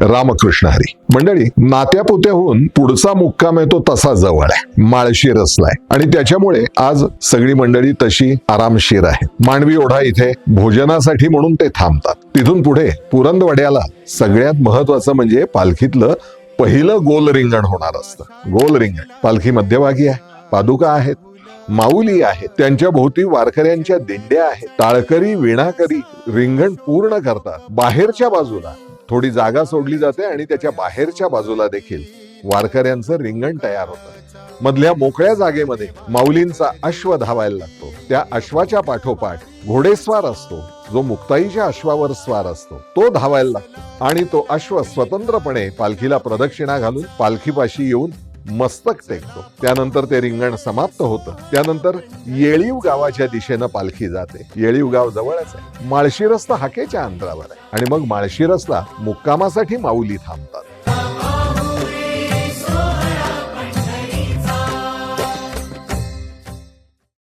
रामकृष्ण हरी. मंडळी नात्यापुत्याहून पुढचा मुक्काम आहे तो तसा जवळ आहे. माळशी रसलाय आणि त्याच्यामुळे आज सगळी मंडळी तशी आरामशीर आहे. मांडवी ओढा इथे भोजनासाठी म्हणून ते थांबतात. तिथून पुढे पुरंदवड्याला सगळ्यात महत्वाचं म्हणजे पालखीतलं पहिलं गोल रिंगण होणार असतं. गोल रिंगण पालखी मध्यभागी आहे पादुका आहेत माऊली आहेत त्यांच्या भोवती वारकऱ्यांच्या दिंड्या आहेत. ताळकरी विणाकरी रिंगण पूर्ण करतात. बाहेरच्या बाजूला थोडी जागा सोडली जाते आणि त्याच्या बाहेरच्या बाजूला देखील वारकऱ्यांचं रिंगण तयार होतं. मधल्या मोकळ्या जागेमध्ये माऊलींचा अश्व धावायला लागतो. त्या अश्वाच्या पाठोपाठ घोडेस्वार असतो. जो मुक्ताईच्या अश्वावर स्वार असतो. तो धावायला लागतो. आणि तो अश्व स्वतंत्रपणे पालखीला प्रदक्षिणा घालून पालखीपाशी येऊन मस्तक टेकतो. त्यानंतर ते रिंगण समाप्त होतं. त्यानंतर येळीव गावाच्या दिशेनं पालखी जाते. येळीव गाव जवळच आहे. माळशिरस रस्ता हाकेच्या अंतरावर आहे. आणि मग माळशिरसला मुक्कामासाठी माऊली थांबतात.